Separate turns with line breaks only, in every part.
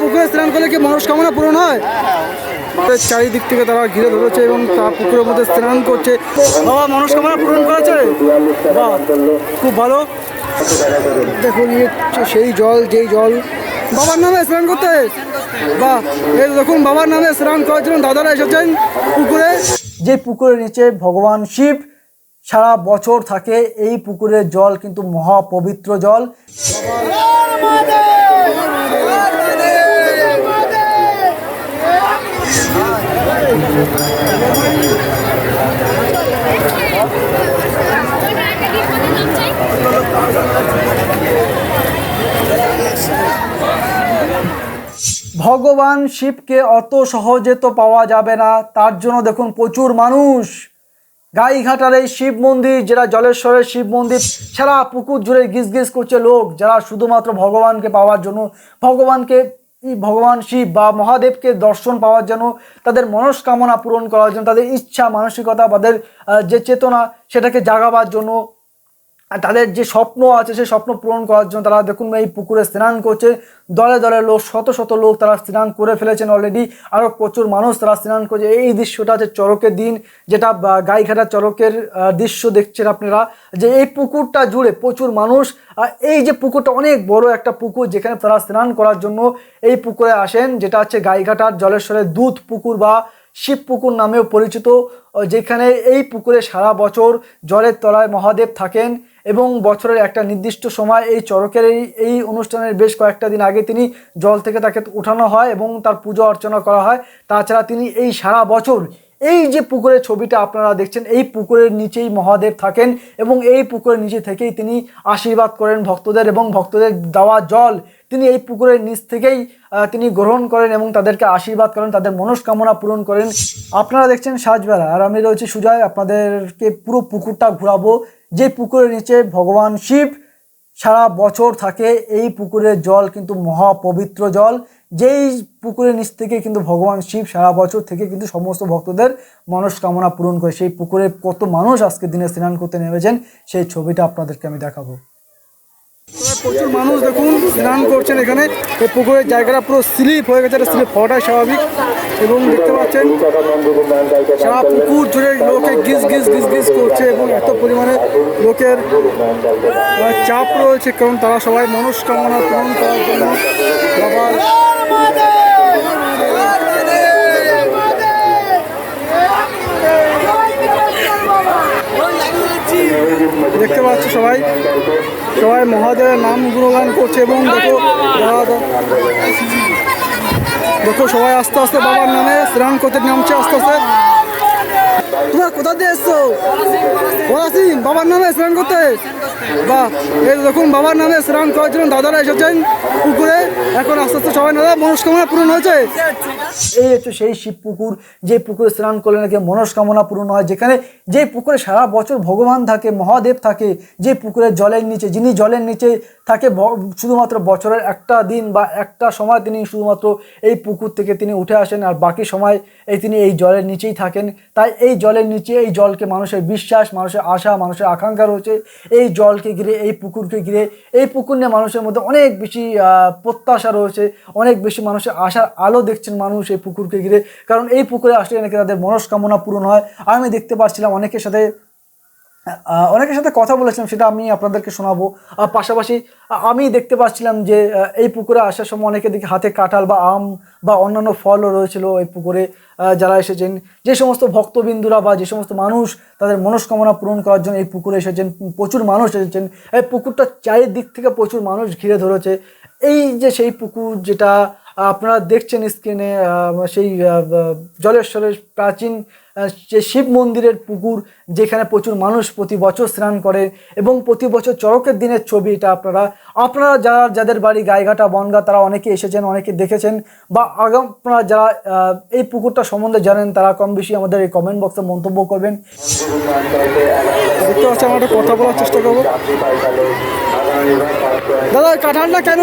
পুকুরে স্নান করলে কি মনস্কামনা পূরণ হয়? চারিদিক থেকে তারা ঘিরে ধরেছে এবং তা পুকুরের মধ্যে স্নান করছে। বাবা মনস্কামনা পূরণ করেছে? বাহ খুব ভালো। দেখুন সেই জল যেই জল। বাবার নামে স্নান করতে? বাহ এই দেখুন বাবার নামে স্নান করার জন্য দাদারা এসেছেন পুকুরে। যে পুকুরের নিচে ভগবান শিব সারা বছর থাকে এই পুকুরের জল কিন্তু মহা পবিত্র জল ভগবান শিবকে অত সহজে তো পাওয়া যাবে না, তার জন্য দেখুন প্রচুর মানুষ। গাইঘাটার এই শিব মন্দির, যেটা জলেশ্বরের শিব মন্দির, সারা পুকুর জুড়ে গিজ গিজ করছে লোক, যারা শুধুমাত্র ভগবানকে পাওয়ার জন্য। ভগবানকে ভগবান শিব বা মহাদেবকে দর্শন পাওয়ার জন্য, তাদের মনস্কামনা পূরণ করার জন্য, তাদের ইচ্ছা, মানসিকতা তাদের যে চেতনা, সেটাকে জাগাবার জন্য তাদের যে স্বপ্ন আছে সেই স্বপ্ন পূরণ করার জন্য তারা দেখুন এই পুকুরে স্নান করছে। দলে দলে লোক শত শত লোক তারা স্নান করে ফেলেছেন অলরেডি আরও প্রচুর মানুষ তারা স্নান করছে। এই দৃশ্যটা হচ্ছে চড়কের দিন যেটা গাইঘাটা চড়কের আহ, দৃশ্য দেখছেন আপনারা যে এই পুকুরটা জুড়ে প্রচুর মানুষ এই যে পুকুরটা অনেক বড় একটা পুকুর যেখানে তারা স্নান করার জন্য এই পুকুরে আসেন যেটা হচ্ছে গাইঘাটার জলেশ্বরের দুধ পুকুর বা শিব পুকুর নামেও পরিচিত। যেখানে এই পুকুরে সারা বছর জলের তলায় মহাদেব থাকেন। এবং বছরের একটা নির্দিষ্ট সময় এই চড়কের এই এই অনুষ্ঠানের বেশ কয়েকটা দিন আগে তিনি জল থেকে তাকে উঠানো হয় এবং তার পুজো অর্চনা করা হয়। তাছাড়া তিনি এই সারা বছর এই যে পুকুরের ছবিটা আপনারা দেখছেন, এই পুকুরের নিচেই মহাদেব থাকেন এবং এই পুকুরের নিচে থেকেই তিনি আশীর্বাদ করেন ভক্তদের এবং ভক্তদের দেওয়া জল তিনি এই পুকুরের নিচ থেকেই তিনি গ্রহণ করেন এবং তাদেরকে আশীর্বাদ করেন, তাদের মনস্কামনা পূরণ করেন। আপনারা দেখছেন সাজবেলা। আর আমি রয়েছি সুজয়, আপনাদেরকে পুরো পুকুরটা ঘোরাবো। যে পুকুরের নিচে ভগবান শিব সারা বছর থাকে, এই পুকুরের জল কিন্তু মহাপবিত্র জল। যেই পুকুরের নিচ থেকে কিন্তু ভগবান শিব সারা বছর থেকে কিন্তু সমস্ত ভক্তদের মনস্কামনা পূরণ করে, সেই পুকুরে কত মানুষ আজকে দিনে স্নান করতে নেমেছেন, সেই ছবিটা আপনাদেরকে আমি দেখাবো। প্রচুর মানুষ দেখুন, স্নান করছেন এখানে। এই পুকুরের জায়গাটা পুরো স্লিপ হয়ে গেছে স্লিপ হওয়াটাই স্বাভাবিক। এবং দেখতে পাচ্ছেন, সারা পুকুর জুড়ে লোকে গিজ গিজ গিজ গিজ করছে এবং এত পরিমাণে লোকের চাপ রয়েছে, কারণ তারা সবাই মনস্কামনা পূরণ করার জন্য বাবার দেখতে পাচ্ছ সবাই। সবাই মহাদেবের নাম গুণগান করছে এবং দেখো দেখো সবাই আস্তে আস্তে বাবার নামে স্নান করতে নামছে আস্তে আস্তে। তোমার কোথা দিয়ে এসছো? পলাশিম বাবার নামে স্নান করতে। বাহ, এই দেখুন, বাবার নামে স্নান করার জন্য দাদারা এসেছেন পুকুরে। এখন আস্তে আস্তে সবাই, দাদা, মনস্কামনা পূরণ হয়েছে? এই হচ্ছে সেই শিব পুকুর, যে পুকুরে স্নান করলে নাকি মনস্কামনা পূরণ হয়। যেখানে যে পুকুরে সারা বছর ভগবান থাকে, মহাদেব থাকে, যে পুকুরের জলের নিচে, যিনি জলের নিচে থাকে শুধুমাত্র বছরের একটা দিন বা একটা সময় তিনি শুধুমাত্র এই পুকুর থেকে তিনি উঠে আসেন, আর বাকি সময় এই তিনি এই জলের নিচেই থাকেন। তাই এই জলের নিচে, এই জলকে মানুষের বিশ্বাস, মানুষের আশা, মানুষের আকাঙ্ক্ষা রয়েছে। এই জলকে ঘিরে, এই পুকুরকে ঘিরে, এই পুকুর নিয়ে মানুষের মধ্যে অনেক বেশি প্রত্যাশা রয়েছে, অনেক বেশি মানুষের আশার আলো দেখছেন মানুষ এই পুকুরকে ঘিরে। কারণ এই পুকুরে আসলে নাকি তাদের মনস্কামনা পূরণ হয়। আমি দেখতে পাচ্ছিলাম অনেকের সাথে অনেকের সাথে কথা বলেছিলাম, সেটা আমি আপনাদেরকে শোনাবো। পাশাপাশি আমি দেখতে পাচ্ছিলাম যে এই পুকুরে আসার সময় অনেকে দেখি হাতে কাঁঠাল বা আম বা অন্যান্য ফলও রয়েছিল এই পুকুরে যারা এসেছেন। যে সমস্ত ভক্তবিন্দুরা বা যে সমস্ত মানুষ তাদের মনস্কামনা পূরণ করার জন্য এই পুকুরে এসেছেন, প্রচুর মানুষ এসেছেন। এই পুকুরটা চারিদিক থেকে প্রচুর মানুষ ঘিরে ধরেছে। এই যে সেই পুকুর যেটা আপনারা দেখছেন স্ক্রিনে সেই জলেশ্বরের প্রাচীন শিব মন্দিরের পুকুর যেখানে প্রচুর মানুষ প্রতি বছর স্নান করে এবং প্রতি বছর চড়কের দিনের ছবি এটা আপনারা আপনারা যারা, যাদের বাড়ি গাইঘাটা, বনগা, তারা অনেকে এসেছেন, অনেকে দেখেছেন বা আগাম, আপনারা যারা এই পুকুরটা সম্বন্ধে জানেন, তারা কম বেশি আমাদের এই কমেন্ট বক্সে মন্তব্য করবেন। কথা বলার চেষ্টা করব। দাদা কাঁঠালটা কেন?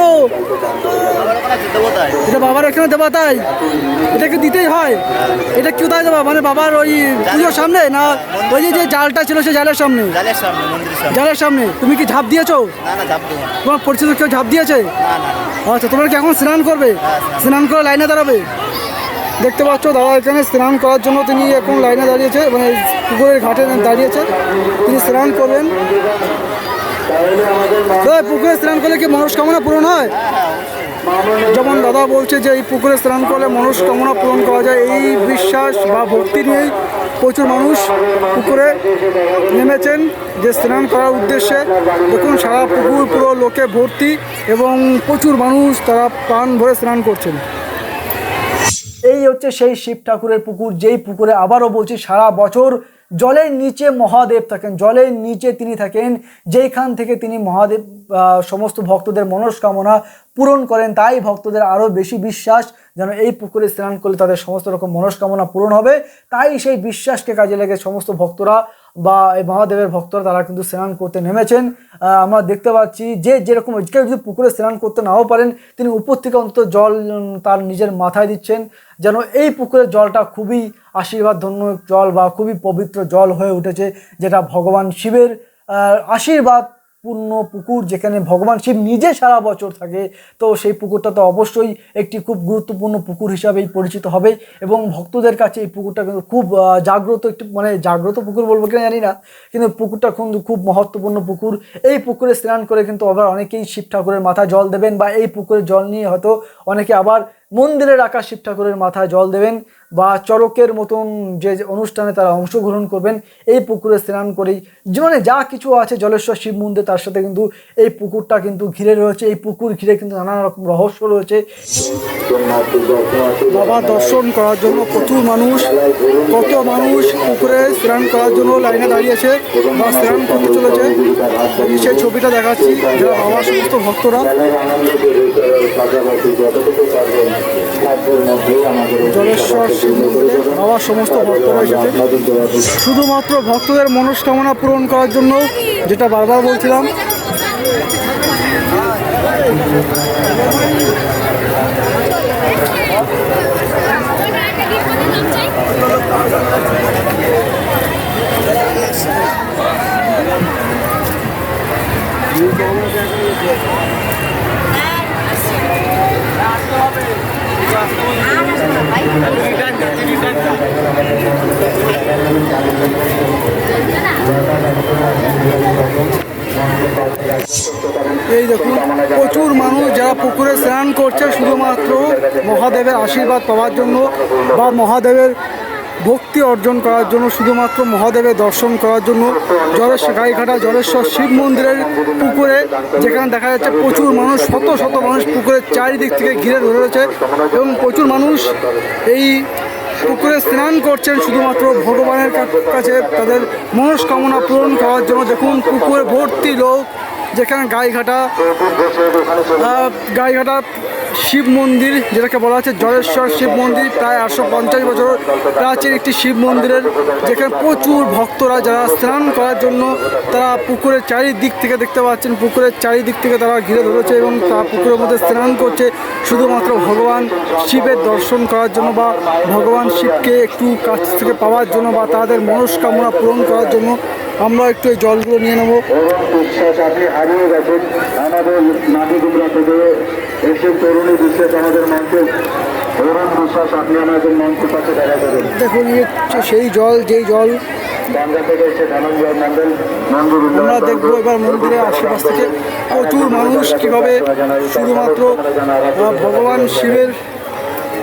এটা বাবার এখানে দেবা তাই? এটাকে দিতেই হয়? এটা কি কোথায় দেবা? মানে বাবার ওই পুজোর সামনে না ওই যে জালটা ছিল সেই জালের সামনে?
জালের সামনে
তুমি কি ঝাঁপ দিয়েছ? তোমার পরিচিত কেউ ঝাঁপ দিয়েছে? আচ্ছা তোমরা কি এখন স্নান করবে। স্নান করে লাইনে দাঁড়াবে? দেখতে পাচ্ছ দাদা এখানে স্নান করার জন্য তিনি এখন লাইনে দাঁড়িয়েছে মানে পুকুরের ঘাটে দাঁড়িয়েছে। তিনি স্নান করবেন। দাদা পুকুরে স্নান করলে কি মনস্কামনা পূরণ হয়? যেমন দাদা বলছে যে এই পুকুরে স্নান করলে মনস্কামনা পূরণ করা যায়। এই বিশ্বাস বা ভক্তি নিয়েই প্রচুর মানুষ পুকুরে নেমেছেন যে স্নান করার উদ্দেশ্যে। দেখুন, সারা পুকুর পুরো লোকে ভর্তি এবং প্রচুর মানুষ তারা প্রাণ ভরে স্নান করছেন। এই হচ্ছে সেই শিব ঠাকুরের পুকুর, যেই পুকুরে আবারও বলছি, সারা বছর জলের নিচে মহাদেব থাকেন, জলের নিচে তিনি থাকেন, যেইখান থেকে তিনি মহাদেব সমস্ত ভক্তদের মনস্কামনা পূরণ করেন, তাই ভক্তদের আরও বেশি বিশ্বাস যেন এই পুকুরে স্নান করলে তাদের সমস্ত রকম মনস্কামনা পূরণ হবে, তাই সেই বিশ্বাসকে কাজে লেগে সমস্ত ভক্তরা বা এই মহাদেবের ভক্তরা তারা কিন্তু স্নান করতে নেমেছেন। আমরা দেখতে পাচ্ছি যে যেরকম কেউ যদি পুকুরে স্নান করতে নাও পারেন, তিনি উপর থেকে অন্তত জল তার নিজের মাথায় দিচ্ছেন যেন এই পুকুরের জলটা খুবই আশীর্বাদ ধন্য জল বা খুবই পবিত্র জল হয়ে উঠেছে, যেটা ভগবান শিবের আশীর্বাদ পূর্ণ পুকুর যেখানে ভগবান শিব নিজে সারা বছর থাকে, তো সেই পুকুরটা তো অবশ্যই একটি খুব গুরুত্বপূর্ণ পুকুর হিসাবেই পরিচিত হবে এবং ভক্তদের কাছে এই পুকুরটা কিন্তু খুব জাগ্রত একটি মানে জাগ্রত পুকুর বলব কিনা জানি না, কিন্তু পুকুরটা কিন্তু খুব মহত্বপূর্ণ পুকুর। এই পুকুরে স্নান করে কিন্তু আবার অনেকেই শিব ঠাকুরের মাথায় জল দেবেন বা এই পুকুরের জল নিয়ে হয়তো অনেকে আবার মন্দিরে রাখা শিব ঠাকুরের মাথায় জল দেবেন। বা চরকের মতন যে যে অনুষ্ঠানে তারা অংশগ্রহণ করবেন এই পুকুরে স্নান করেই। জীবনে যা কিছু আছে জলেশ্বর শিব মন্দির তার সাথে কিন্তু এই পুকুরটা কিন্তু ঘিরে রয়েছে। এই পুকুর ঘিরে কিন্তু নানা রকম রহস্য রয়েছে। বাবা দর্শন করার জন্য প্রচুর মানুষ কত মানুষ পুকুরে স্নান করার জন্য লাইনে দাঁড়িয়েছে বা স্নান করতে চলেছে। সেই ছবিটা দেখাচ্ছি যারা বাবার সমস্ত ভক্তরা। জলেশ্বর শিব সমস্ত ভক্তরা এসেছে শুধুমাত্র ভক্তদের মনস্কামনা পূরণ করার জন্য যেটা বারবার বলছিলাম। এই দেখুন, প্রচুর মানুষ যারা পুকুরে স্নান করছে, শুধুমাত্র মহাদেবের আশীর্বাদ পাওয়ার জন্য বা মহাদেবের ভক্তি অর্জন করার জন্য, শুধুমাত্র মহাদেবের দর্শন করার জন্য জলেশ্বর গাইঘাটা জলেশ্বর শিব মন্দিরের পুকুরে, যেখানে দেখা যাচ্ছে প্রচুর মানুষ, শত শত মানুষ পুকুরের চারিদিক থেকে ঘিরে ধরেছে এবং প্রচুর মানুষ এই পুকুরে স্নান করছেন শুধুমাত্র ভগবানের কাছে তাদের মনস্কামনা পূরণ করার জন্য। দেখুন, পুকুরে ভর্তি লোক, যেখানে গাইঘাটা গাইঘাটা শিব মন্দির, যেটাকে বলা হচ্ছে জলেশ্বর শিব মন্দির, প্রায় আটশো পঞ্চাশ বছর প্রাচীন একটি শিব মন্দিরের, যেখানে প্রচুর ভক্তরা যারা স্নান করার জন্য তারা পুকুরের চারিদিক থেকে দেখতে পাচ্ছেন। পুকুরের চারিদিক থেকে তারা ঘিরে ধরেছে এবং তারা পুকুরের মধ্যে স্নান করছে। শুধুমাত্র ভগবান শিবের দর্শন করার জন্য বা ভগবান শিবকে একটু কাছ থেকে পাওয়ার জন্য বা তাদের মনস্কামনা পূরণ করার জন্য আমরা একটু এই জলগুলো নিয়ে নেব।
হারিয়ে গেছেন। আমাদের নাটি গুমরা থেকে এসে তরুণী বিশ্বাস আমাদের মঞ্চে
দেখুন সেই জল যেই জল। আমরা দেখব এবার মন্দিরের আশেপাশ থেকে। প্রচুর মানুষ কীভাবে শুধুমাত্র ভগবান শিবের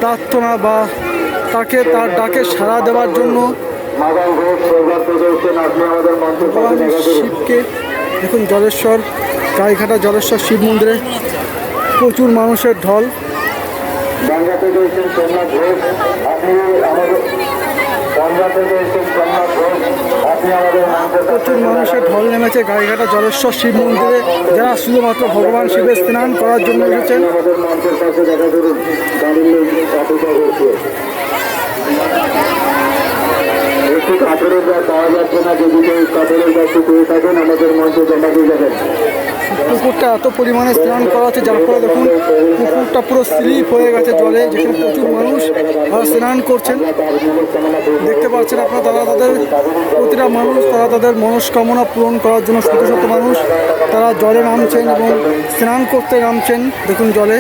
প্রার্থনা বা তাকে তার ডাকে সাড়া দেওয়ার জন্য
ঘোষ আপনি আমাদের
শিবকে দেখুন জলেশ্বর গাইঘাটা জলেশ্বর শিব মন্দিরে প্রচুর মানুষের ঢল।
বাংলা থেকে এসেছেন সোমনাথ ঘোষ আপনি আমাদের বাংলা থেকে এসেছেন সোমনাথ ঘোষ আপনি আমাদের
প্রচুর মানুষের ঢল নেমেছে গাইঘাটা জলেশ্বর শিব মন্দিরে যারা শুধুমাত্র ভগবান শিবের স্নান করার জন্য এসেছেন।
আমাদের মঞ্চের কাছে দেখা করুন অপেক্ষা করছে। একটু কাপড়ের ব্যাগ পাওয়া যাচ্ছে না, যদি কেউ কাপড়ের ব্যাগটি পেয়ে থাকেন আমাদের মঞ্চে জমা দিয়ে যাবেন।
পুকুরটা এত পরিমাণে স্নান করা হচ্ছে, যার ফলে দেখুন, পুকুরটা পুরো স্লিপ হয়ে গেছে জলে, যেখানে প্রচুর মানুষ স্নান করছেন। দেখতে পাচ্ছেন আপনারা, তারা তাদের প্রতিটা মানুষ, তারা তাদের মনস্কামনা পূরণ করার জন্য শত শত মানুষ, তারা জলে নামছেন এবং স্নান করতে নামছেন, দেখুন জলে।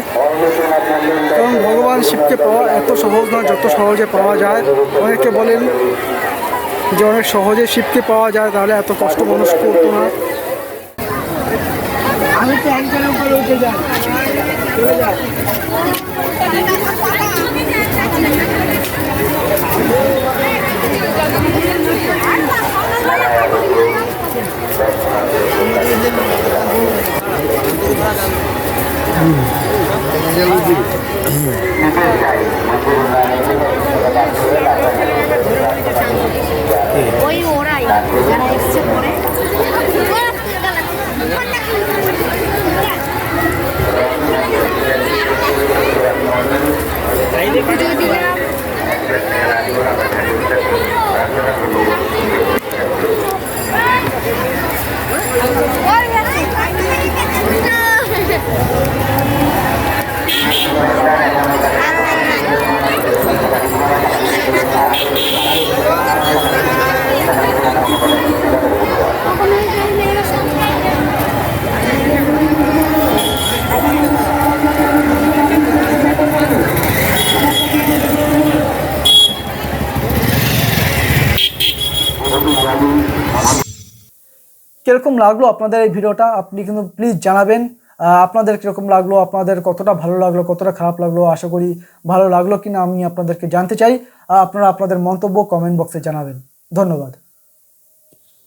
কারণ ভগবান শিবকে পাওয়া এত সহজ নয়, যত সহজে পাওয়া যায়। অনেকে বলেন যে অনেক সহজে শিবকে পাওয়া যায় তাহলে এত কষ্ট মানুষ করতো না।
ওই ওরাই যারা এসছে পরে পুজো দিলাম
কীরকম লাগল আপনাদের এই ভিডিওটা? আপনি কিন্তু প্লিজ জানাবেন। আপনাদের কীরকম লাগল? আপনাদের কতটা ভালো লাগল? কতটা খারাপ লাগল? আশা করি ভালো লাগল কিনা আমি আপনাদেরকে জানতে চাই। আপনারা আপনাদের মন্তব্য কমেন্ট বক্সে জানাবেন। ধন্যবাদ।